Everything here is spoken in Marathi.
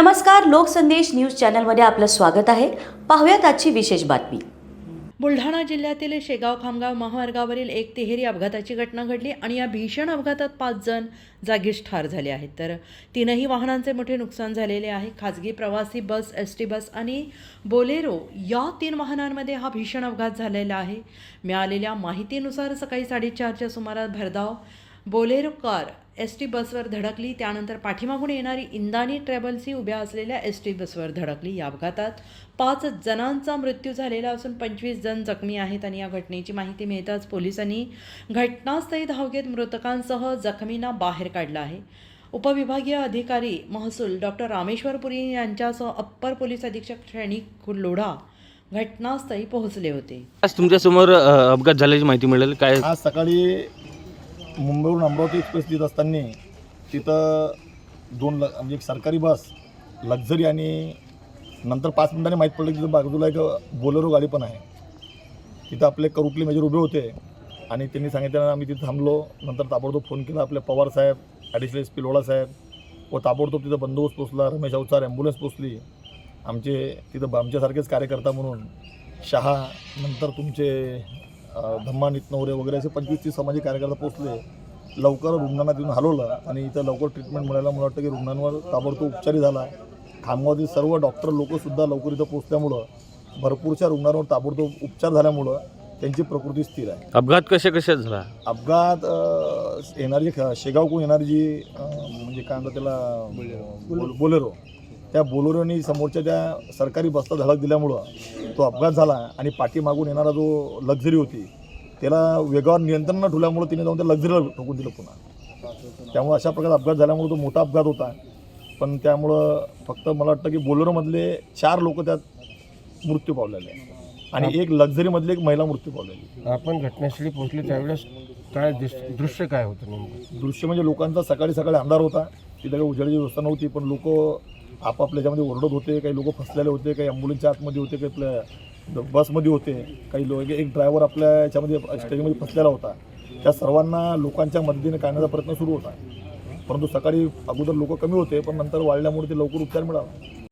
नमस्कार लोकसंदेश न्यूज चॅनलमध्ये आपलं स्वागत आहे. पाहूयात आजची विशेष बातमी. बुलढाणा जिल्ह्यातील शेगाव खामगाव महामार्गावरील एक तिहेरी अपघाताची घटना घडली आणि या भीषण अपघातात पाच जण जागीच ठार झाले आहेत. तर तीनही वाहनांचे मोठे नुकसान झालेले आहे. खाजगी प्रवासी बस एस टी बस आणि बोलेरो या तीन वाहनांमध्ये हा भीषण अपघात झालेला आहे. मिळालेल्या माहितीनुसार सकाळी साडेचारच्या सुमारास भरधाव बोलेरो कार एस टी बसवर धडकली त्यानंतर पाठीमागून येणारी इंदानी ट्रॅव्हल्सही उभ्या असलेल्या एस टी बसवर धडकली. या अपघातात पाच जणांचा मृत्यू झालेला असून पंचवीस जण जखमी आहेत आणि या घटनेची माहिती मिळताच पोलिसांनी घटनास्थळी धाव घेत मृतकांसह जखमींना बाहेर काढलं आहे. उपविभागीय अधिकारी महसूल डॉक्टर रामेश्वर पुरी यांच्यासह अप्पर पोलीस अधीक्षक श्रेणी लोढा घटनास्थळी पोहोचले होते. आज तुमच्यासमोर अ, अपघात झाल्याची माहिती मिळेल. काय आज सकाळी मुंबईवरून अमरावती एक्सप्रेस येत असताना तिथं दोन ल म्हणजे एक सरकारी बस लक्झरी आणि नंतर पाच मिनिटांनी माहीत पडलं की तिथं बाजूला एक बोलेरो गाडी पण आहे. तिथं आपले करुटले मेजर उभे होते आणि त्यांनी सांगितलं आम्ही तिथं थांबलो नंतर ताबडतोब फोन केला आपले पवार साहेब ॲडिशनल एस पी लोढा साहेब व ताबडतोब तिथं बंदोबस्त पोचला रमेश अवचार ॲम्ब्युलन्स पोचली आमचे तिथं आमच्यासारखेच कार्यकर्ता म्हणून शहा नंतर तुमचे अ, धम्मा नितनवरे वगैरे असे पंचवीस तीस सामाजिक कार्यकर्ते पोचले. लवकर रुग्णांना तिथून हलवलं आणि इथं लवकर ट्रीटमेंट मिळायला मला वाटतं की रुग्णांवर ताबडतोब उपचारही झाला. खामगावातील सर्व डॉक्टर लोकसुद्धा लवकर इथं पोचल्यामुळं भरपूरशा रुग्णांवर ताबडतोब उपचार झाल्यामुळं त्यांची प्रकृती स्थिर आहे. अपघात कशा कशात झाला? अपघात येणारी शेगावकडून येणारी जी म्हणजे काय म्हणतात त्याला बोल- बोलेरो त्या बोलेरोनी समोरच्या त्या सरकारी बसला धडक दिल्यामुळं तो अपघात झाला आणि पाठीमागून येणारा जो लक्झरी होती त्याला वेगावर नियंत्रण न ठेवल्यामुळं तिने जाऊन त्या लक्झरीला ठोकून दिलं पुन्हा. त्यामुळे अशा प्रकारे अपघात झाल्यामुळे तो मोठा अपघात होता. पण त्यामुळं फक्त मला वाटतं की बोलेरोमधले चार लोक त्यात मृत्यू पावलेले आणि एक लक्झरीमधली एक महिला मृत्यू पावलेली. आपण घटनास्थळी पोहोचले त्यावेळेस काय दृश्य काय होतं नेमकं? दृश्य म्हणजे लोकांचा सकाळी सकाळी अंधार होता. तिथे काही उजेडाची व्यवस्था नव्हती पण लोक आपापल्या याच्यामध्ये ओरडत होते काही लोक फसलेले होते काही ॲम्ब्युलन्सच्या आतमध्ये होते काही आपल्या बसमध्ये होते काही लोक एक ड्रायव्हर आपल्या याच्यामध्ये स्टेजमध्ये फसलेला होता. त्या सर्वांना लोकांच्या मदतीने काढण्याचा प्रयत्न सुरू होता. परंतु सकाळी अगोदर लोक कमी होते पण नंतर वाढल्यामुळे ते लवकर उपचार मिळाला.